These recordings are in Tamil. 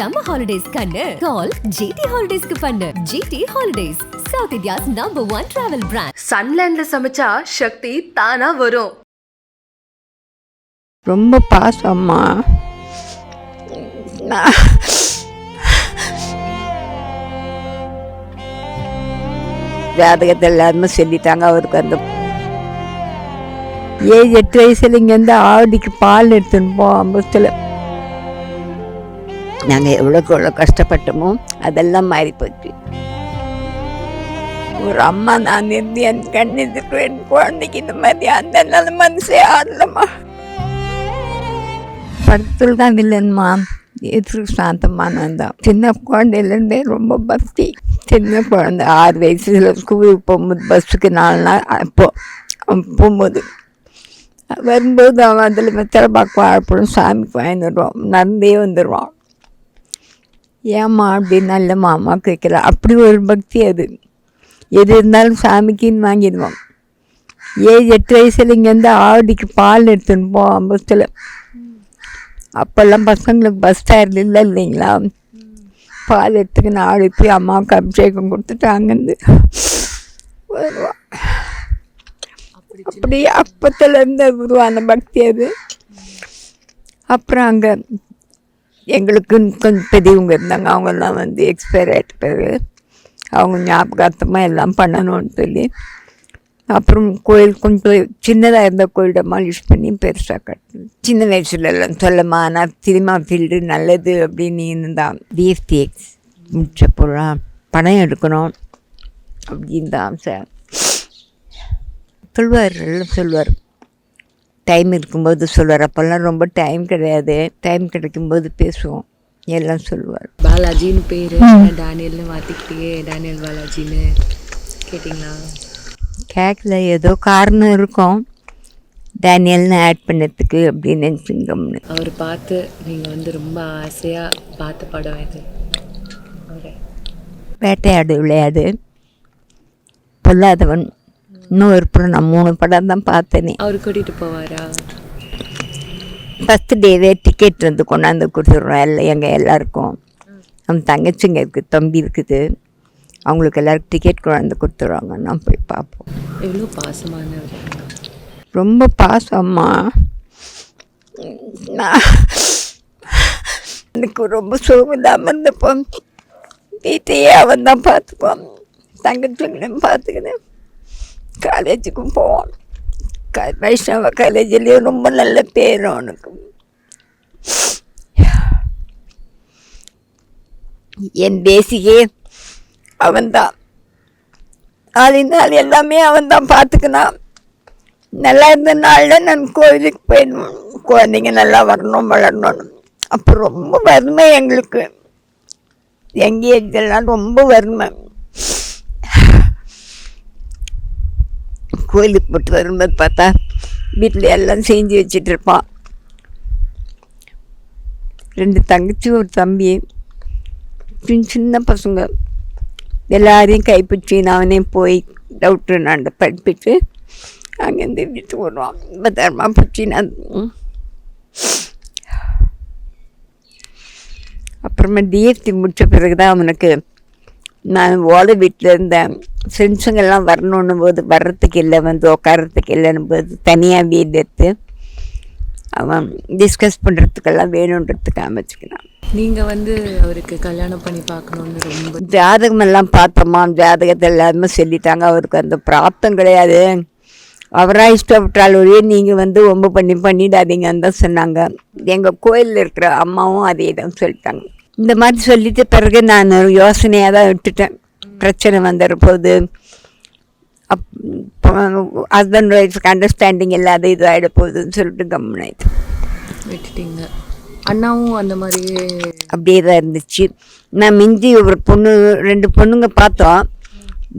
சம்மர் ஹாலிடேஸ் கண்ணு. கால் ஜிடி ஹாலிடேஸ்க்கு பண்ணு. GT holidays South India's number one travel brand சன்லேண்ட்ல சமைச்சா சக்தி தானா வரும். ரொம்ப பாசம்மா ஜாதகத்தை எல்லாருமே சொல்லிட்டாங்க அவருக்கு அந்த ஏழு எட்டு வயசுல இங்கேருந்து ஆவடிக்கு பால் எடுத்துன்னு போவோம் பஸ்ஸில் நாங்கள் எவ்வளோக்கு எவ்வளோ கஷ்டப்பட்டோமோ அதெல்லாம் மாறி போச்சு. ஒரு அம்மா நான் இருந்து என் கண்ணிற்கு என் குழந்தைக்கு இந்த மாதிரி அந்த நல்ல மனசே ஆடலம்மா படத்தில் தான் இல்லைன்னுமா எதிர்க்கு சாந்தமானவன் தான். சின்ன குழந்தையிலேருந்தே ரொம்ப பக்தி. சின்ன குழந்தை ஆறு வயசுல ஸ்கூலுக்கு போகும்போது பஸ்ஸுக்கு நாலு நாள் அப்போ போகும்போது. வரும்போது அவன் அதில் வெத்தலை பாக்கு சாமிக்கு வாங்கி வருவான். நடந்தே வந்துடுவான் ஏம்மா அப்படின்னு நல்ல மாமா கேட்குறா. அப்படி ஒரு பக்தி அது. எது இருந்தாலும் சாமிக்குன்னு வாங்கிடுவோம். ஏழு எட்டு வயசுல இங்கேருந்து ஆவடிக்கு பால் எடுத்துன்னு போவோம் பஸ்ஸில். அப்போல்லாம் பசங்களுக்கு பஸ் ஸ்டாண்ட் இல்லை இல்லைங்களா? பால் எடுத்துக்கின்னு ஆடி போய் அம்மாவுக்கு அபிஷேகம் கொடுத்துட்டு அங்கேருந்து வருவான் அப்படி அப்பத்துலேருந்து உருவான பக்தி அது. அப்புறம் அங்கே எங்களுக்கு கொஞ்சம் பெரியவங்க இருந்தாங்க. அவங்கெல்லாம் வந்து எக்ஸ்பயர் ஆகிட்ட பிறகு அவங்க ஞாபகார்த்தமாக எல்லாம் பண்ணணும்னு சொல்லி அப்புறம் கோயில் கொஞ்சம் சின்னதாக இருந்த கோயிலை மாலிஷ் பண்ணி பெருசாக கட்டணும் சின்ன வயசுல எல்லாம் சொல்லமா ஆனால் சினிமா ஃபீல்டு நல்லது அப்படின்னு இருந்தான் டிஎஸ்டிஎக்ஸ் முடிச்சப்போலாம் பணம் எடுக்கணும் அப்படின்னு தான் சார். சொல்வார் எல்லாம் சொல்வார். டைம் இருக்கும்போது சொல்வார். அப்போல்லாம் ரொம்ப டைம் கிடையாது. டைம் கிடைக்கும்போது பேசுவோம். எல்லாம் சொல்லுவார் பாலாஜின்னு பேரு. டேனியல்னு மாத்திக்கிட்டே டேனியல் பாலாஜின்னு கேட்டிங்களா? கேட்கல ஏதோ காரணம் இருக்கும். டேனியல்னு ஆட் பண்ணதுக்கு அப்படின்னு நினச்சிங்கம்னு அவர் பார்த்து நீங்க வந்து ரொம்ப ஆசையா பார்த்த படம் இது. வேட்டையாடு விளையாடு. பொல்லாதவன். இன்னும் ஒரு படம் நான் மூணு படம் தான் பார்த்தேனே. அவர் கூட்டிட்டு போவாரா? ஃபஸ்ட்டு டேவே டிக்கெட் வந்து கொண்டாந்து கொடுத்துட்றோம். எல்லாம் எங்கள் எல்லாருக்கும். நம்ம தங்கச்சிங்க இருக்குது தம்பி இருக்குது. அவங்களுக்கு எல்லாருக்கும் டிக்கெட் கொண்டாந்து கொடுத்துருவாங்க நான் போய் பார்ப்போம். எவ்வளோ பாசமானவர் ரொம்ப பாசம்மா. நான் எனக்கு ரொம்ப சுகம் இல்லாமல் இருந்தப்போ வீட்டையே அவன் தான் பார்த்துக்குவான் தங்கச்சிங்களையும் பார்த்துக்கினேன். காலேஜுக்கும் போவான் க வைஷ்ணவ காலேஜ்லேயும் ரொம்ப நல்ல பேர் அவனுக்கு. என் தேசியே அவன்தான். அதனால் எல்லாமே அவன் தான் பார்த்துக்கினான். நல்லா இருந்த நாளில் நான் கோயிலுக்கு போயிடணும். குழந்தைங்க நல்லா வரணும் வளரணும். அப்போ ரொம்ப வறுமை எங்களுக்கு. எங்கள் இதெல்லாம் ரொம்ப வறுமை. கோயிலுக்கு போட்டு வரும்போது பார்த்தா வீட்டில் எல்லாம் செஞ்சு வச்சிட்டு இருப்பான் ரெண்டு தங்கச்சி ஒரு தம்பி சின்ன சின்ன பசங்க. எல்லாரையும் கைப்பிடிச்சி நானே போய் டவுட்ரு நான் படிப்பிட்டு அங்கேருந்து வீட்டுக்கு வருவான். பத்திரமா பிடிச்சி நான். அப்புறமா டிஎஸ்டி முடித்த பிறகு தான் அவனுக்கு நான் ஓலை வீட்டில் இருந்தேன். ஃப்ரெண்ட்ஸுங்கெல்லாம் வரணுன்னு போது வர்றதுக்கு இல்லை வந்து உட்காரத்துக்கு இல்லைன்னு போது தனியாக வீடு எடுத்து அவன் டிஸ்கஸ் பண்ணுறதுக்கெல்லாம் வேணுன்றதுக்கு அமைச்சுக்கினான் நீங்க வந்து அவருக்கு கல்யாணம் பண்ணி பார்க்கணும்னு ரொம்ப ஜாதகமெல்லாம் பார்த்தோமா? ஜாதகத்தை எல்லாருமே சொல்லிட்டாங்க. அவருக்கு அந்த பிராப்தம் கிடையாது. அவராக இஷ்டப்பட்டால் ஒழிய நீங்கள் வந்து ரொம்ப பண்ணி பண்ணிடாதீங்கன்னு தான் சொன்னாங்க. எங்கள் கோயிலில் இருக்கிற அம்மாவும் அதே தான் சொல்லிட்டாங்க. இந்த மாதிரி சொல்லிட்டு பிறகு நான் யோசனையாக தான் விட்டுட்டேன் பிரச்சனை வந்துடுற போது அப் ஹஸ்பண்ட் ஒய்ஃப்க்கு அண்டர்ஸ்டாண்டிங் இல்லாத இது ஆகிட போகுதுன்னு சொல்லிட்டு கம்முனாயிட்டு விட்டுட்டீங்க. அண்ணாவும் அந்த மாதிரியே அப்படியே தான் இருந்துச்சு. நான் மிஞ்சி ஒரு பொண்ணு ரெண்டு பொண்ணுங்க பார்த்தோம்.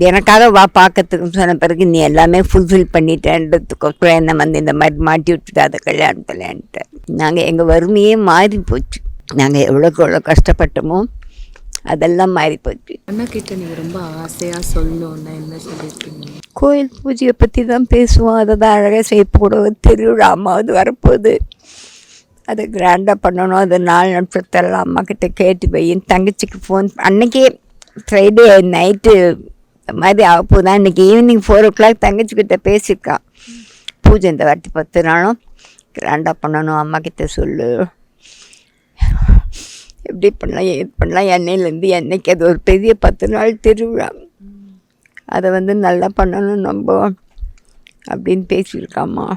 எனக்காக வா பார்க்கறதுக்கு சொன்ன பிறகு நீ எல்லாமே ஃபுல்ஃபில் பண்ணிட்டேன்றதுக்கோசரம் என்னை வந்து இந்த மாதிரி மாட்டி விட்டுட்டு அதை கல்யாணத்துலன்ட்டு நாங்கள் எங்கள் வறுமையே மாறி போச்சு நாங்கள் எவ்வளோக்கு எவ்வளோ கஷ்டப்பட்டோமோ அதெல்லாம் மாறி போச்சு. அண்ணா கிட்ட நீங்க ரொம்ப ஆசையா சொல்லணும்னா என்ன சொல்லியிருக்கீங்க கோயில் பூஜையை பற்றி தான் பேசுவோம். அதை தான் அழகாக செய்ய போடுவோம் திருவிழாமாவது வரப்போகுது. அது கிராண்டாக பண்ணணும். அது நாலு நிமிஷத்தெல்லாம் அம்மா கிட்ட கேட்டு வையின் தங்கச்சிக்கு ஃபோன் அன்னைக்கே ஃப்ரைடே நைட்டு மாதிரி ஆக போதான் இன்றைக்கி ஈவினிங் ஃபோர் ஓ கிளாக் தங்கச்சிக்கிட்ட பேசியிருக்கா. பூஜை இந்த வாட்டி பத்து நாளும். கிராண்டாக பண்ணணும். அம்மா கிட்ட சொல்லு. எப்படி பண்ணலாம் எது பண்ணலாம் எண்ணெயிலேருந்து எண்ணெய்க்கு அது ஒரு பெரிய பத்து நாள் திருவிழா. அதை வந்து நல்லா பண்ணணும் நம்ம. அப்படின்னு பேசியிருக்காம்மா.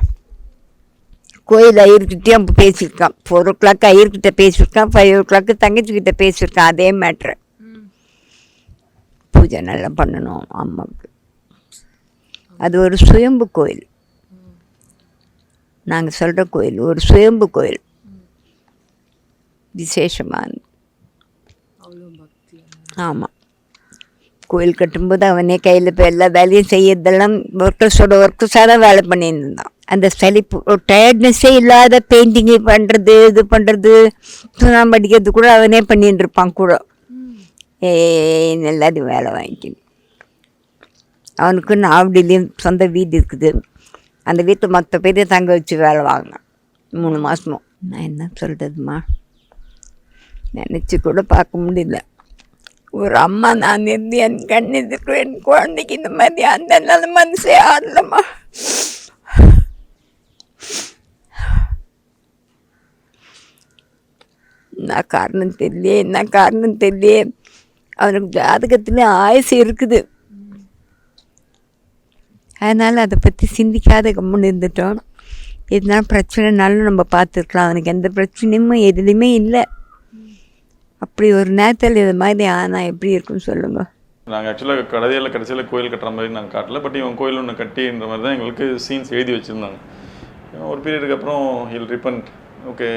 கோயில் ஐயர்கிட்டயும் பேசியிருக்கான். ஃபோர் ஓ கிளாக் ஐயர்கிட்ட பேசியிருக்கான் ஃபைவ் ஓ கிளாக்கு தங்கச்சிக்கிட்ட பேசியிருக்கான் அதே மேட்ரு பூஜை நல்லா பண்ணணும் அம்மாவுக்கு. அது ஒரு சுயம்பு கோயில். நாங்கள் சொல்கிற கோயில் ஒரு சுயம்பு கோயில். பக்தி ஆமாம் கோயில் கட்டும்போது அவனே கையில் இப்போ எல்லா வேலையும் செய்யறதெல்லாம் ஒர்க்கர்ஸோட ஒர்க்கர்ஸாக தான் வேலை பண்ணிட்டு இருந்தான் அந்த சலிப்பு ஒரு டயர்ட்னஸ்ஸே இல்லாத பெயிண்டிங்கு பண்ணுறது இது பண்ணுறது சுண்ணாம்பு அடிக்கிறது கூட அவனே பண்ணிட்டு இருப்பான் கூட ஏ எல்லாத்தையும் வேலை வாங்கிக்கணும் அவனுக்கு நாவடிலையும் சொந்த வீடு இருக்குது. அந்த வீட்டில் மற்ற பேரையும் தங்க வச்சு வேலை வாங்கினான். மூணு மாதமும் நான் என்ன சொல்கிறதுமா நினச்சி கூட பார்க்க முடியல. ஒரு அம்மா நான் இருந்து என் கண் எதிர்க்கும் என் குழந்தைக்கு இந்த மாதிரி அந்த நல்ல மனசே ஆடலம்மா. என்ன காரணம் தெரியலையே என்ன காரணம் தெரியலையே அவனுக்கு ஜாதகத்தில் ஆயுசு இருக்குது. அதனால் அதை பற்றி சிந்திக்காத கம்முன்னு இருந்துட்டோம். எதனா பிரச்சனைனாலும் நம்ம பார்த்துருக்கலாம். அவனுக்கு எந்த பிரச்சனையும் எதுலேயுமே இல்லை. அப்படி ஒரு நேரத்தில் இது மாதிரி ஆனால் எப்படி இருக்குன்னு சொல்லுங்கள் நாங்கள் ஆக்சுவலாக கடைசியில் கடைசியில் கோயில் கட்டுற மாதிரி நாங்கள் காட்டல. பட் இவன் கோயில் ஒன்று கட்டின்ற மாதிரி தான் எங்களுக்கு சீன்ஸ் எழுதி வச்சுருந்தாங்க. ஒரு பீரியடுக்கு அப்புறம் ஹில் ரிப்பன்ட் ஓகே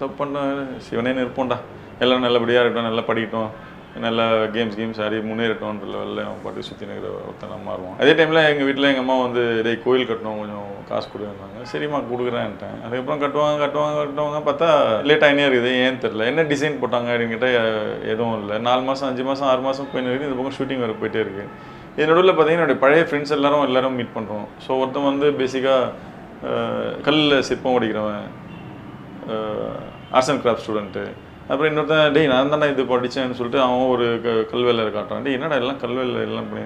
தப்பு பண்ண சிவனே இருப்போம்டா எல்லாம் நல்லபடியாக இருக்கட்டும் நல்லா படிக்கட்டும். நல்லா கேம்ஸ் கேம்ஸ் ஆடி முன்னேறட்டும்ன்ற லெவலில் அவன் பாட்டு சுற்றி நிற்கிற ஒருத்தனை மாறுவான் அதே டைமில் எங்கள் வீட்டில் எங்கள் அம்மா வந்து டேய் கோயில் கட்டணும் கொஞ்சம் காசு கொடுக்குறாங்க சரிம்மா கொடுக்குறேன்ட்டேன். அதுக்கப்புறம் கட்டுவாங்க கட்டுவாங்க கட்டுவாங்க. பார்த்தா லேட் ஆகினே இருக்குது. ஏன்னு தெரில என்ன டிசைன் போட்டாங்க அப்படின்னு கேட்டால் எதுவும் இல்லை. நாலு மாதம் அஞ்சு மாதம் ஆறு மாதம் போயின்னு இருக்குது. இந்த பக்கம் ஷூட்டிங் வர போயிட்டே இருக்குது இது நடுவில் பார்த்தீங்கன்னா என்னுடைய பழைய ஃப்ரெண்ட்ஸ் எல்லாரும் எல்லாரும் மீட் பண்ணுறோம் ஸோ ஒருத்தன் வந்து பேசிக்காக கல்லில் சிற்பம் படிக்கிறவன் ஆர்ட்ஸ் அண்ட் கிராஃப்ட் ஸ்டூடெண்ட்டு அப்புறம் இன்னொருத்தன் டேய் நான் தானே இது படித்தேன்னு சொல்லிட்டு அவன் ஒரு க கல்வேலையில் காட்டுறான். டேய் என்னடா எல்லாம் கல்வேலை எல்லாம் பண்ணி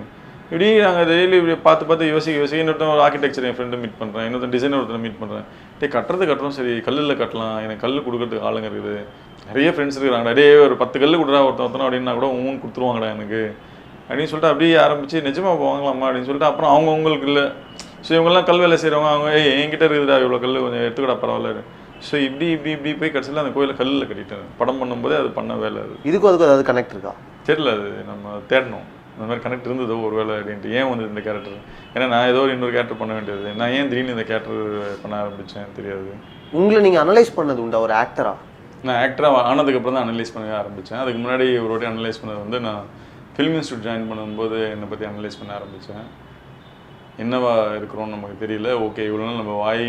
இப்படி நாங்கள் டெய்லி இப்படி பார்த்து பார்த்து யோசிக்க யோசிக்க இன்னொருத்தன் ஒரு ஆர்கிடெக்சர் என் ஃப்ரெண்டு மீட் பண்ணுறேன் இன்னொருத்தன் டிசைனர் ஒருத்தர் மீட் பண்ணுறேன் டேய் கட்டுறது கட்டுறோம் சரி கல்லில் கட்டலாம். எனக்கு கல் கொடுக்கறதுக்கு ஆளுங்க இருக்குது. நிறைய ஃப்ரெண்ட்ஸ் இருக்கிறாங்கடா. டே ஒரு பத்து கல் கொடுறா ஒருத்தன் ஒருத்தனை அப்படின்னா கூட ஊன் கொடுத்துருவாங்கடா எனக்கு. அப்படின்னு சொல்லிட்டு அப்படியே ஆரம்பிச்சு நிஜமா வாங்கலாமா? அப்படின்னு சொல்லிட்டு அப்புறம் அவங்க உங்களுக்கு இல்லை. ஸோ இவங்கெல்லாம் கல் வேலை செய்கிறவங்க அவங்க ஏய் என்கிட்ட இருக்குதுடா இவ்வளோ கல் கொஞ்சம் எடுத்துக்கடா பரவாயில்ல. ஸோ இப்படி இப்படி இப்படி போய் கடைசியில் அந்த கோயிலை கல்லில் கட்டிட்டேன். படம் பண்ணும்போதே அது பண்ண வேலை அது. இதுக்கும் அதுக்கும் ஏதாவது கனெக்ட் இருக்கா? தெரியல அது. நம்ம தேடணும். இந்த மாதிரி கனெக்ட் இருந்ததோ ஒரு வேலை அப்படின்ட்டு. ஏன் வந்து இந்த கேரக்டர் ஏன்னா நான் ஏதோ ஒரு இன்னொரு கேரக்டர் பண்ண வேண்டியது. நான் ஏன் திடீர்னு இந்த கேரக்டர் பண்ண ஆரம்பித்தேன் தெரியாது. உங்களை நீங்கள் அனலைஸ் பண்ணது உண்டா? ஒரு ஆக்டரா நான் ஆக்டராக ஆனதுக்கப்புறம் தான் அனலைஸ் பண்ண ஆரம்பித்தேன் அதுக்கு முன்னாடி ஒரு வாட்டி அனலைஸ் பண்ணது வந்து நான் ஃபிலிம் இன்ஸ்டியூட் ஜாயின் பண்ணும்போது என்னை பற்றி அனலைஸ் பண்ண ஆரம்பித்தேன் என்னவா இருக்கிறோம்னு நமக்கு தெரியல. ஓகே இவ்வளோ நாள் நம்ம வாய்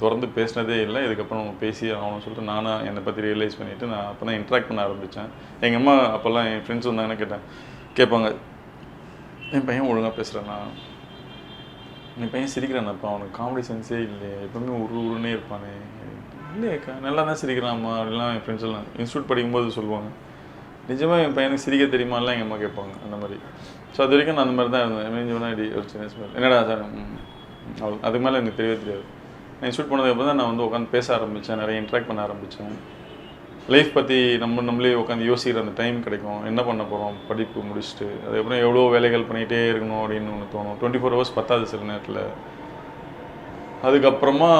திறந்து பேசினதே இல்லை. இதுக்கப்புறம் நம்ம பேசி ஆகணும்னு சொல்லிட்டு நானாக என்னை பற்றி ரியலைஸ் பண்ணிவிட்டு நான் அப்போ தான் இன்ட்ராக்ட் பண்ண ஆரம்பித்தேன் எங்கள் அம்மா அப்போல்லாம் என் ஃப்ரெண்ட்ஸ் வந்தாங்கன்னு கேட்டேன். கேட்பாங்க என் பையன் ஒழுங்காக பேசுகிறேன்னா என் பையன் சிரிக்கிறானப்பா அவனுக்கு காமெடி சென்ஸே இல்லையே. எப்பவுமே உரு உருன்னே இருப்பானே. இல்லையேக்கா நல்லா தான் சிரிக்கிறாம்மா அப்படிலாம் என் ஃப்ரெண்ட்ஸ் எல்லாம் இன்ஸ்டியூட் படிக்கும்போது சொல்லுவாங்க. நிஜமாக என் பையனுக்கு சிரிக்க தெரியுமாலாம் எங்கள் அம்மா கேட்பாங்க அந்த மாதிரி. ஸோ அது வரைக்கும் நான் அந்த மாதிரி தான் இருந்தேன். மீஞ்சோன்னா இப்படி ஒரு சின்ன என்னடா சார் அவ்வளோ அதுக்கு மேலே எனக்கு தெரியவே தெரியாது. நான் இன்ஸ்டியூட் போனதுக்கப்புறம் தான் நான் வந்து உட்காந்து பேச ஆரம்பித்தேன் நிறைய இன்ட்ராக்ட் பண்ண ஆரம்பித்தேன் லைஃப் பற்றி நம்ம நம்மளே உட்காந்து யோசிக்கிற அந்த டைம் கிடைக்கும். என்ன பண்ண போகிறோம் படிப்பு முடிச்சுட்டு அதுக்கப்புறம் எவ்வளோ வேலைகள் பண்ணிகிட்டே இருக்கணும் அப்படின்னு ஒன்று தோணும். டுவெண்ட்டி ஃபோர் ஹவர்ஸ் பத்தாது சில நேரத்தில். அதுக்கப்புறமா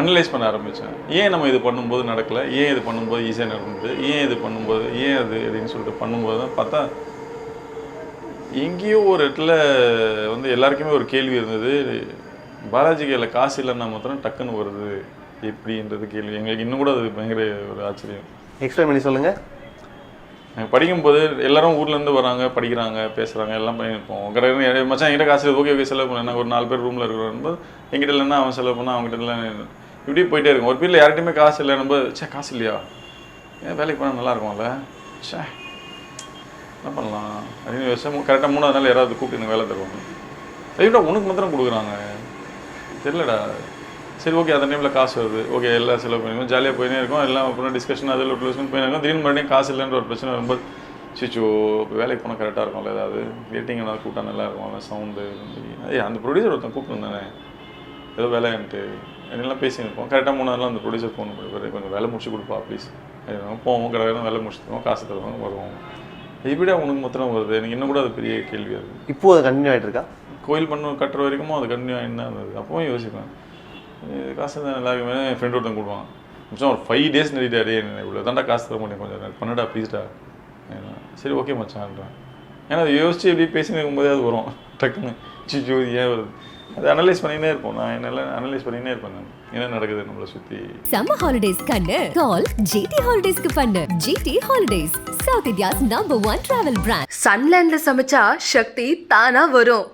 அனலைஸ் பண்ண ஆரம்பித்தேன் ஏன் நம்ம இது பண்ணும்போது நடக்கலை? ஏன் இது பண்ணும்போது ஈஸியாக நடந்தது? ஏன் இது பண்ணும்போது ஏன் அது அப்படின்னு சொல்லிட்டு பண்ணும்போது தான் பார்த்தா எங்கேயோ ஒரு இடத்துல வந்து எல்லாருக்குமே ஒரு கேள்வி இருந்தது. பாலாஜி கையில் காசு இல்லைன்னா மாத்திரம் டக்குன்னு வருது. எப்படின்றது கேள்வி. எங்களுக்கு இன்னும் கூட அது பயங்கர ஒரு ஆச்சரியம். எக்ஸ்பிளைன் பண்ணி சொல்லுங்கள் படிக்கும்போது எல்லாரும் ஊர்லேருந்து வராங்க படிக்கிறாங்க பேசுகிறாங்க எல்லாம் பண்ணியிருப்போம். கடை மச்சான் என்கிட்ட காசு ஓகே ஓகே செலவு பண்ண. நாங்கள் ஒரு நாலு பேர் ரூமில் இருக்கிறோம் எங்கிட்ட இல்லைன்னா அவன் செலவு பண்ணா அவங்ககிட்ட இல்லை இப்படி போயிட்டே இருக்கும். ஒரு வீட்டில் யார்கிட்டயுமே காசு இல்லை நம்ம சே காசு இல்லையா? ஏன் வேலைக்கு போனால் நல்லா இருக்கும்ல? சே என்ன பண்ணலாம்? அப்படின்னு யோசிச்சா கரெக்டாக மூணாவது நாள் யாராவது கூப்பிட்டு எனக்கு வேலை தருவாங்க. ஐயோடா உனக்கு மாத்திரம் கொடுக்குறாங்க. தெரியலடா. சரி ஓகே அந்த டைமில் காசு வருது. ஓகே எல்லாம் செலவு பண்ணிருக்கோம் ஜாலியாக போயினே இருக்கும். எல்லாம் அப்புறம் டிஸ்கஷன் அதில் க்ளோஸ் போயினே இருக்கும். திடீர்னு மறுபடியும் காசு இல்லைன்ற ஒரு பிரச்சனை ரொம்ப சிச்சோ இப்போ வேலைக்கு போனால் கரெக்டாக இருக்கும்ல ஏதாவது? ரேட்டிங் ஏதாவது கூட்டம் நல்லா இருக்கும் சவுண்டு ஏய் அந்த ப்ரொடியூசர் ஒருத்தன் கூப்பிட்டுருந்தானே ஏதோ வேலைன்ட்டு என்னெல்லாம் பேசியிருப்போம் கரெக்டாக மூணு நாளில் அந்த ப்ரொடியூசர் ஃபோன் பண்ணுவார் கொஞ்சம் வேலை முடிச்சு கொடுப்பா ப்ளீஸ் போவோம் கடை வேலை முடிச்சு தருவோம் காசு தருவோம் வருவோம். இப்படியா உனக்கு மொத்தம் வருது. எனக்கு இன்னும் கூட அது பெரிய கேள்வி அது இப்போ அது கண்டினியூ ஆகிட்டு இருக்கா? கோயில் பண்ண கட்டுற வரைக்கும் அது கண்டினியூ ஆகிட்டு இருந்தது. அப்பவும் யோசிப்பேன். இது காசு தான் எல்லாருக்குமே என் ஃப்ரெண்ட் ஒருத்தன் கொடுப்பான். மச்சான் ஒரு ஃபைவ் டேஸ் நடிட்டாரு இவ்வளோ தாண்டா காசு தர முடியும் கொஞ்சம் பண்ணுடா ப்ளீஸ்டா சரி ஓகே மச்சான்றேன் ஏன்னா அதை யோசிச்சு எப்படி பேசினு இருக்கும்போதே அது வரும். டக்குன்னு. சிச்சோ ஏன் வருது? அதை அனலைஸ் பண்ணினே இருப்போம். நான் என்னெல்லாம் அனலைஸ் பண்ணினே இருப்பேன் நான். என்ன நடக்குது நம்மளை சுற்றி சம்மர் ஹாலிடேஸ் கண்ணு கால் ஜிடி ஹாலிடேஸ்க்கு பண்ணு. GT holidays South India's number one travel brand சன்லேண்ட்ல சமைச்சா சக்தி தானா வரும்.